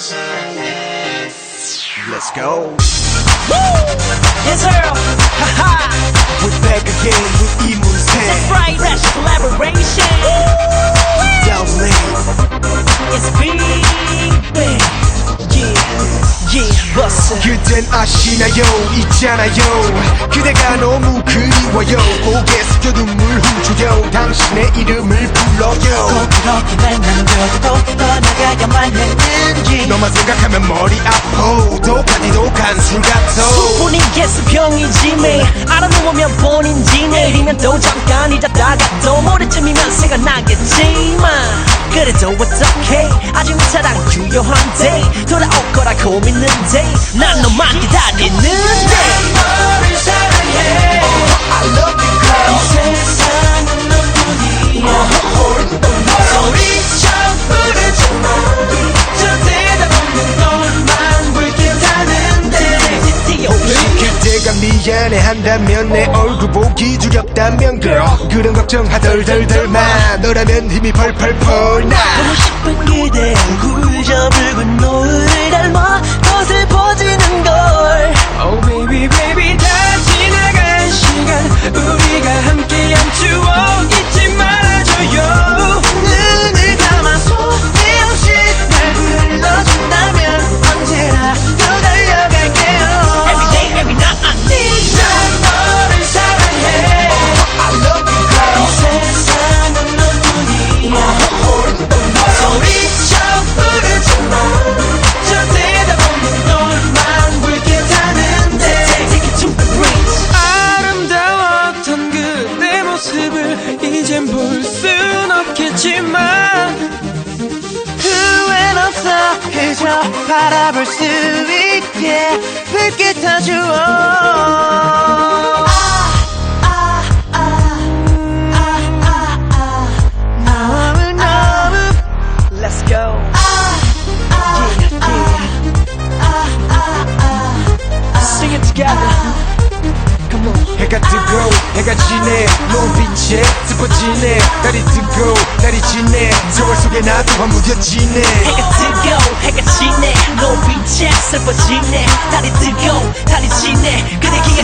Let's go. Woo! It's her! Ha ha! We're back again with Emu's Head. That's right. Fresh collaboration. Woo! Down lane. It's me. 그댄 아시나요? 있잖아요. 그대가 너무 그리워요. 고개 숙여 눈물 훔쳐요. 당신의 이름을 불러요. 그렇게 날 남겨도 떠나가야만 했는지. 너만 생각하면 머리 아파. 독하디도 간술 같아. 분이 개수병이지 매 알아놓으면 본인지 내리면 또 잠깐이다다가 또 모레쯤이면 생각나겠지만. 그래도 어떡해? 아직 내 사랑 유효한데 돌아올 거라고 믿는데 난 너만 기다리는데 그대가 미안해 한다면 내 얼굴 보기 두렵다면 girl. 그런 걱정 하덜덜덜만 너라면 힘이 펄펄펄 나. 보고 싶은 그대 얼굴 저 붉은 노을 닮아 저 바라볼 수 있게 붉게 타주어. 너무 너무 Let's go. Yeah, yeah. Sing it together. Come on. 해가 뜨고 해가 지네. 눈빛에 슬퍼지네. 달이 뜨고 달이 지네. 세월 속에 나도 화무뎌지네 해가 뜨고 해가 지네 노빛에 슬퍼지네. 달이 뜨고 달이 지네. 그대 기에